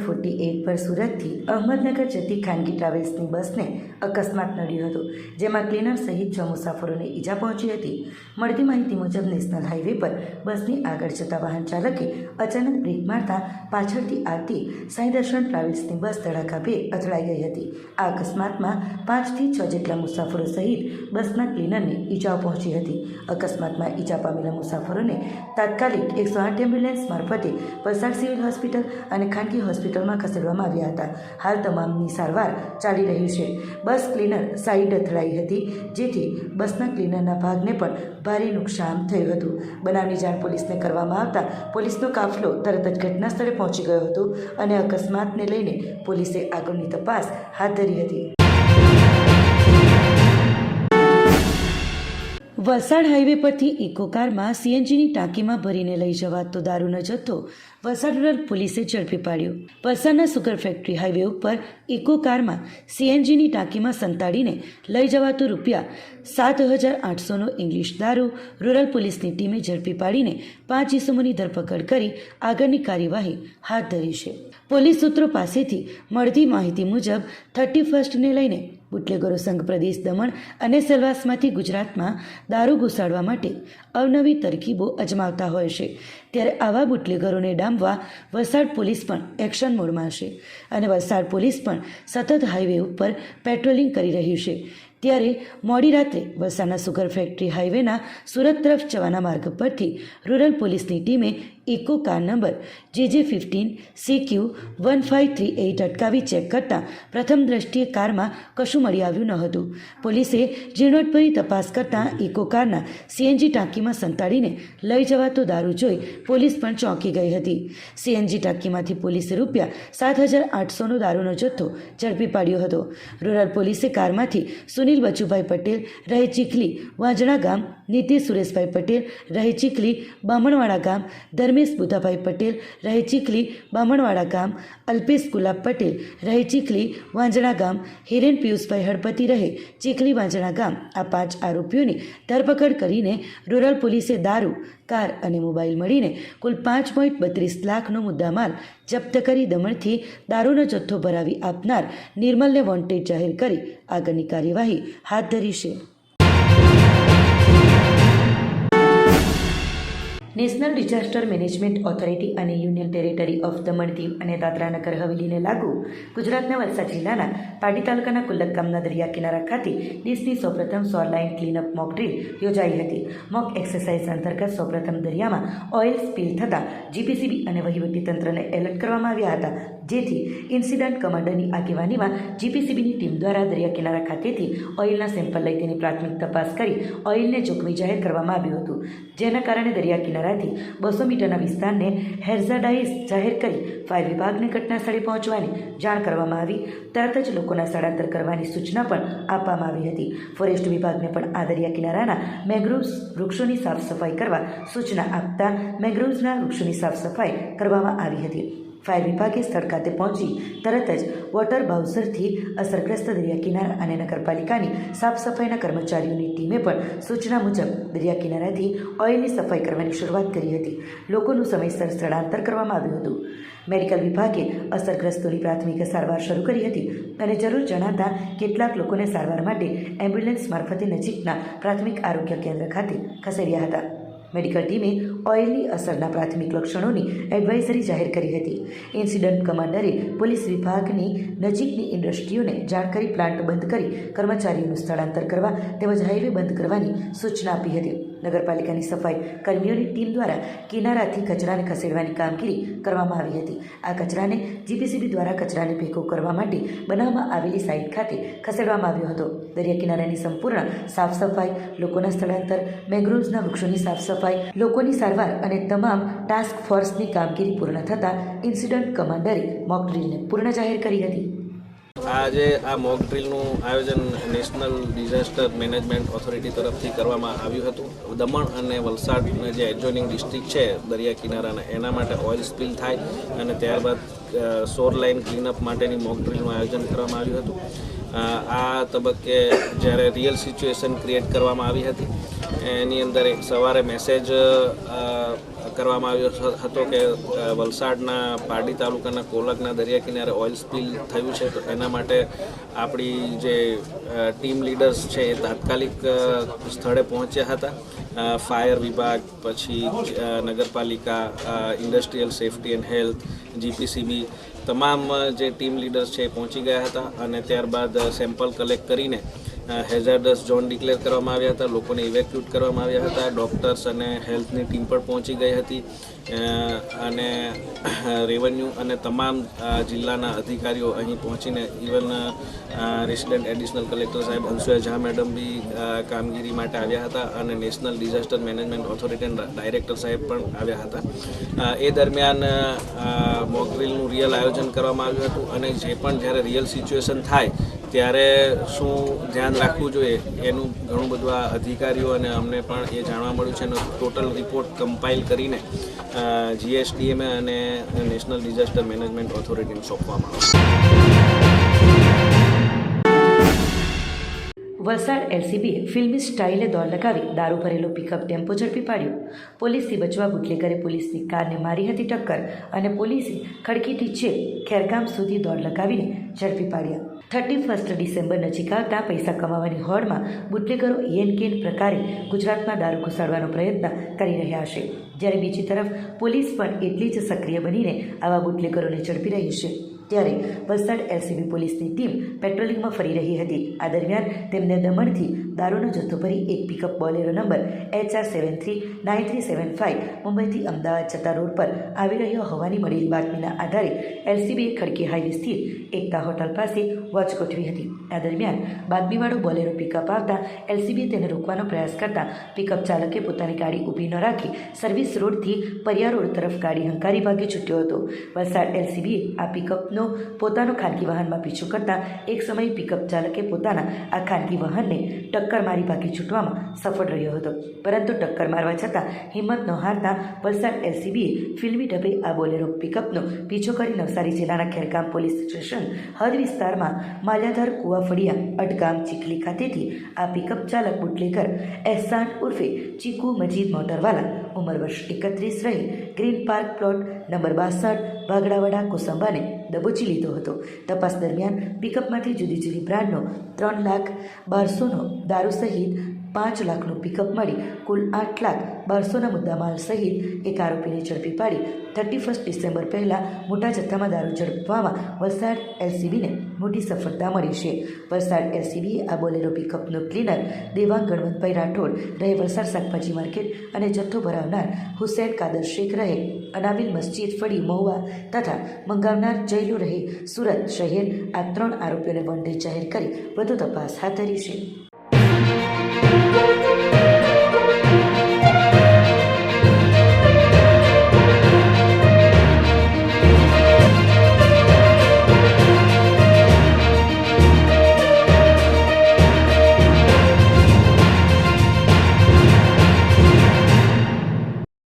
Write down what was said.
પાડી નજીક national highway number forty પર સુરતથી અહમદનગર જતી ખાનગી ટ્રાવેલ્સની બસને અકસ્માત નડ્યો હતો, જેમાં ક્લીનર સહિત છ મુસાફરોને ઈજા પહોંચી હતી. મળતી માહિતી મુજબ નેશનલ હાઈવે પર બસની આગળ જતા વાહન ચાલકે અચાનક બ્રેક મારતા પાછળથી આવતી સાંઈ દર્શન ટ્રાવેલ્સની બસ ધડાકાભેર અથડાઈ ગઈ હતી. આ અકસ્માતમાં પાંચથી છ જેટલા મુસાફરો સહિત બસના ક્લીનરને ઈજાઓ પહોંચી હતી. અકસ્માતમાં ઈજા પામેલા મુસાફરોને તાત્કાલિક એકસો આઠ એમ્બ્યુલન્સ મારફતે વલસાડ સિવિલ હોસ્પિટલ અને ખાનગી હોસ્પિટલમાં ખસેડવામાં આવ્યા હતા. હાલ તમામની સારવાર ચાલી રહી છે. બસ ક્લીનર સાઈડ અથડાઈ હતી, જેથી બસના ક્લીનરના ભાગને પણ ભારે નુકસાન થયું હતું. બનાવની જાણ પોલીસને કરવામાં આવતા પોલીસનો કાફલો તરત જ ઘટના સ્થળે પહોંચી ગયો હતો અને અકસ્માતને લઈને પોલીસે આગળની તપાસ હાથ ધરી હતી. વલસાડ હાઈવે પરથી ઇકો કારમાં સીએનજીની ટાંકીમાં ભરીને લઈ જવાતો દારૂનો જથ્થો વલસાડ રૂરલ પોલીસે ઝડપી પાડ્યો. વલસાડના સુગર ફેક્ટરી હાઈવે ઉપર ઇકો કારમાં સીએનજીની ટાંકીમાં સંતાડીને લઈ જવાતો રૂપિયા સાત હજાર આઠસોનો ઇંગ્લિશ દારૂ રૂરલ પોલીસની ટીમે ઝડપી પાડીને પાંચ ઇસમોની ધરપકડ કરી આગળની કાર્યવાહી હાથ ધરી છે. પોલીસ સૂત્રો પાસેથી મળતી માહિતી મુજબ થર્ટી ફર્સ્ટને લઈને બુટલેગરો સંઘ પ્રદેશ દમણ અને સેલવાસમાંથી ગુજરાતમાં દારૂ ઘુસાડવા માટે અવનવી તરકીબો અજમાવતા હોય છે. ત્યારે આવા બુટલેગરોને ડામવા વલસાડ પોલીસ પણ એક્શન મોડમાં છે અને વલસાડ પોલીસ પણ સતત હાઈવે ઉપર પેટ્રોલિંગ કરી રહ્યું છે. ત્યારે મોડી રાત્રે વલસાડના સુગર ફેક્ટરી હાઈવેના સુરત તરફ જવાના માર્ગ પરથી રૂરલ પોલીસની ટીમે ઇકો કાર નંબર જે જે fifteen C Q one five three eight અટકાવી ચેક કરતાં પ્રથમ દ્રષ્ટિએ કારમાં કશું મળી આવ્યું ન હતું. પોલીસે ઝીણવટભરી તપાસ કરતાં ઇકો કારના સીએનજી ટાંકીમાં સંતાડીને લઈ જવાતો દારૂ જોઈ પોલીસ પણ ચોંકી ગઈ હતી. સીએનજી ટાંકીમાંથી પોલીસે રૂપિયા સાત હજાર આઠસોનો દારૂનો જથ્થો ઝડપી પાડ્યો હતો. રૂરલ પોલીસે કારમાંથી સુનિલ બચુભાઈ પટેલ, રહે ચીખલી વાંજણા ગામ, નીતિશ સુરેશભાઈ પટેલ, રહે ચીખલી બામણવાડા ગામ, ધર્મેશ બુધાભાઈ પટેલ, રહે ચીખલી બામણવાડા ગામ, અલ્પેશ ગુલાબ પટેલ, રહે ચીખલી વાંજણા ગામ, હિરેન પિયુષભાઈ હળપતિ રહે, ચીખલી વાંજણા ગામ. આ પાંચ આરોપીઓની ધરપકડ કરીને રૂરલ પોલીસે દારૂ, કાર અને મોબાઈલ મળીને કુલ પાંચ પોઈન્ટ બત્રીસ લાખનો મુદ્દામાલ જપ્ત કરી દમણથી દારૂનો જથ્થો ભરાવી આપનાર નિર્મલને વોન્ટેડ જાહેર કરી આગળની કાર્યવાહી હાથ ધરી છે. નેશનલ ડિઝાસ્ટર મેનેજમેન્ટ ઓથોરિટી અને union territory of Daman Diu અને દાદરાનગર હવેલીને લાગુ ગુજરાતના વલસાડ જિલ્લાના પાટી તાલુકાના કુલ્લક ગામના દરિયા કિનારા ખાતે દેશની સૌપ્રથમ સોરલાઇન ક્લીનઅપ મોક ડ્રીલ યોજાઈ હતી. મોક એક્સરસાઇઝ અંતર્ગત સૌપ્રથમ દરિયામાં ઓઇલ સ્પીલ થતાં જીપીસીબી અને વહીવટીતંત્રને એલર્ટ કરવામાં આવ્યા હતા. જેથી ઇન્સિડન્ટ કમાન્ડરની આગેવાનીમાં જીપીસીબીની ટીમ દ્વારા દરિયા કિનારા ખાતેથી ઓઇલના સેમ્પલ લઈ તેની પ્રાથમિક તપાસ કરી ઓઇલને જોખમી જાહેર કરવામાં આવ્યું હતું. જેના કારણે દરિયા કિનારાથી બસો મીટરના વિસ્તારને હેરઝાડાઇઝ જાહેર કરી ફાયર વિભાગને ઘટના સ્થળે પહોંચવાની જાણ કરવામાં આવી. તરત જ લોકોના સ્થળાંતર કરવાની સૂચના પણ આપવામાં આવી હતી. ફોરેસ્ટ વિભાગને પણ આ દરિયા કિનારાના મેંગ્રોવ્સ વૃક્ષોની સાફ સફાઈ કરવા સૂચના આપતા મેંગ્રોવ્સના વૃક્ષોની સાફ સફાઈ કરવામાં આવી હતી. ફાયર વિભાગે સ્થળ ખાતે પહોંચી તરત જ વોટર બાઉસરથી અસરગ્રસ્ત દરિયા કિનારા અને નગરપાલિકાની સાફ સફાઈના કર્મચારીઓની ટીમે પણ સૂચના મુજબ દરિયા કિનારાથી ઓઇલની સફાઈ કરવાની શરૂઆત કરી હતી. લોકોનું સમયસર સ્થળાંતર કરવામાં આવ્યું હતું. મેડિકલ વિભાગે અસરગ્રસ્તોની પ્રાથમિક સારવાર શરૂ કરી હતી અને જરૂર જણાતા કેટલાક લોકોને સારવાર માટે એમ્બ્યુલન્સ મારફતે નજીકના પ્રાથમિક આરોગ્ય કેન્દ્ર ખાતે ખસેડ્યા હતા. મેડિકલ ટીમે ઓઇલની અસરના પ્રાથમિક લક્ષણોની એડવાઇઝરી જાહેર કરી હતી. ઇન્સિડન્ટ કમાન્ડરે પોલીસ વિભાગની નજીકની ઇન્ડસ્ટ્રીઓને જાણ કરી પ્લાન્ટ બંધ કરી કર્મચારીઓનું સ્થળાંતર કરવા તેમજ હાઈવે બંધ કરવાની સૂચના આપી હતી. નગરપાલિકાની સફાઈ કર્મીઓની ટીમ દ્વારા કિનારાથી કચરાને ખસેડવાની કામગીરી કરવામાં આવી હતી. આ કચરાને જીપીસીબી દ્વારા કચરાને ભેગો કરવા માટે બનાવવામાં આવેલી સાઇટ ખાતે ખસેડવામાં આવ્યો હતો. દરિયા કિનારાની સંપૂર્ણ સાફ સફાઈ, લોકોના સ્થળાંતર, મેંગ્રોવ્સના વૃક્ષોની સાફ સફાઈ, લોકોની સારવાર અને તમામ ટાસ્ક ફોર્સની કામગીરી પૂર્ણ થતાં ઇન્સિડન્ટ કમાન્ડરે મોક ડ્રીલને પૂર્ણ જાહેર કરી હતી. આજે આ મોક ડ્રીલનું આયોજન નેશનલ ડિઝાસ્ટર મેનેજમેન્ટ ઓથોરિટી તરફથી કરવામાં આવ્યું હતું. દમણ અને વલસાડના જે એડજોઇનિંગ ડિસ્ટ્રિક્ટ છે, દરિયા કિનારાના, એના માટે ઓઇલ સ્પિલ થાય અને ત્યારબાદ સોર લાઇન ક્લીનઅપ માટેની મોક ડ્રીલનું આયોજન કરવામાં આવ્યું હતું. આ તબક્કે જ્યારે રિયલ સિચ્યુએશન ક્રિએટ કરવામાં આવી હતી, એની અંદર એક સવારે મેસેજ કરવામાં આવ્યો હતો કે વલસાડના પારડી તાલુકાના કોલકના દરિયા કિનારે ઓઇલ સ્પીલ થયું છે, તો એના માટે આપણી જે ટીમ લીડર્સ છે એ તાત્કાલિક સ્થળે પહોંચ્યા હતા. ફાયર વિભાગ, પછી નગરપાલિકા industrial safety and health GPCB તમામ જે ટીમ લીડર્સ છે એ પહોંચી ગયા હતા અને ત્યારબાદ સેમ્પલ કલેક્ટ કરીને હેઝાર્ડસ ઝોન ડિક્લેર કરવામાં આવ્યા હતા, લોકોને ઇવેક્યુટ કરવામાં આવ્યા હતા, ડૉક્ટર્સ અને હેલ્થની ટીમ પણ પહોંચી ગઈ હતી અને રેવન્યુ અને તમામ જિલ્લાના અધિકારીઓ અહીં પહોંચીને ઇવન રેસિડેન્ટ એડિશનલ કલેક્ટર સાહેબ અંશુયા ઝા મેડમ બી કામગીરી માટે આવ્યા હતા અને નેશનલ ડિઝાસ્ટર મેનેજમેન્ટ ઓથોરિટીના ડાયરેક્ટર સાહેબ પણ આવ્યા હતા. એ દરમિયાન મોકડ્રીલનું રિયલ આયોજન કરવામાં આવ્યું હતું અને જે પણ જ્યારે રિયલ સિચ્યુએશન થાય ત્યારે શું ધ્યાન રાખવું જોઈએ? એનું ઘણું બધું આ અધિકારીઓ અને અમને પણ એ જાણવા મળ્યું છે અને ટોટલ રિપોર્ટ કમ્પાઇલ કરીને જીએસડીએમએ અને નેશનલ ડિઝાસ્ટર મેનેજમેન્ટ ઓથોરિટીને સોંપવામાં આવશે વલસાડ એલસીબીએ ફિલ્મી સ્ટાઇલે દોડ લગાવી દારૂ ભરેલો પિકઅપ ટેમ્પો ઝડપી પાડ્યો. પોલીસથી બચવા બુટલેકરે પોલીસની કારને મારી હતી ટક્કર અને પોલીસે ખડકીથી છેક ખેરગામ સુધી દોડ લગાવીને ઝડપી પાડ્યા. થર્ટી ફર્સ્ટ ડિસેમ્બર નજીક આવતા પૈસા કમાવાની હોડમાં બુટલેગરો એન કેન પ્રકારે ગુજરાતમાં દારૂ ઘુસાડવાનો પ્રયત્ન કરી રહ્યા છે. જ્યારે બીજી તરફ પોલીસ પણ એટલી જ સક્રિય બનીને આવા બુટલેગરોને ઝડપી રહી છે. ત્યારે વલસાડ એલસીબી પોલીસની ટીમ પેટ્રોલિંગમાં ફરી રહી હતી. આ દરમિયાન તેમને દમણથી દારૂનો જથ્થો ભરી એક pickup Bolero number H R seven three, nine three seven five મુંબઈથી અમદાવાદ જતા રોડ પર આવી રહ્યો હોવાની મળેલી બાતમીના આધારે એલસીબીએ ખડકી હાઈવે સ્થિત એકતા હોટલ પાસે વોચ ગોઠવી હતી. આ દરમિયાન બાતમીવાળો બોલેરો પિકઅપ આવતા એલસીબીએ તેને રોકવાનો પ્રયાસ કરતા પિકઅપ ચાલકે પોતાની ગાડી ઊભી ન રાખી સર્વિસ રોડથી પરિયા રોડ તરફ ગાડી હંકારી ભાગી છૂટ્યો હતો. વલસાડ એલસીબીએ આ પિકઅપનો પોતાનો ખાનગી વાહનમાં પીછો કરતા એક સમયે પિકઅપ ચાલકે પોતાના આ ખાનગી વાહનને ટક્કર મારી ભાગી છૂટવામાં સફળ રહ્યો હતો. પરંતુ ટક્કર મારવા છતાં હિંમત ન હારતા વલસાડ એલસીબીએ ફિલ્મી ઢબે આ બોલેરો પિકઅપનો પીછો કરી નવસારી જિલ્લાના ખેરગામ પોલીસ સ્ટેશન હદ વિસ્તારમાં માલ્યાધાર કુવાફળિયા અટગામ ચીખલી ખાતેથી આ પિકઅપ ચાલક બુટલેકર એહસાન ઉર્ફે ચીકુ મજીદ મોટરવાલા ઉંમર વર્ષ એકત્રીસ રહી ગ્રીન પાર્ક પ્લોટ નંબર બાસઠ, ભાગડાવાડા, કોસંબાને દબોચી લીધો હતો. તપાસ દરમિયાન પિકઅપમાંથી જુદી જુદી બ્રાન્ડનો ત્રણ લાખ બારસોનો દારૂ સહિત પાંચ લાખનું પિકઅપ મળી. કુલ આઠ લાખ બારસોના મુદ્દામાલ સહિત એક આરોપીને ઝડપી પાડી. થર્ટી ફર્સ્ટ ડિસેમ્બર પહેલાં મોટા જથ્થામાં દારૂ ઝડપવામાં વલસાડ એલસીબીને મોટી સફળતા મળી છે. વલસાડ એલસીબીએ આ બોલેરો પિકઅપનો ક્લીનર દેવાંગ ગણવંતભાઈ રાઠોડ, રહે વલસાડ શાકભાજી માર્કેટ અને જથ્થો ભરાવનાર હુસેન કાદર શેખ રહે અનાવિલ મસ્જિદ ફળી મહુવા તથા મંગાવનાર જયલુ રહે સુરત શહેર આ ત્રણ આરોપીઓને વન જાહેર કરી વધુ તપાસ હાથ ધરી છે. Música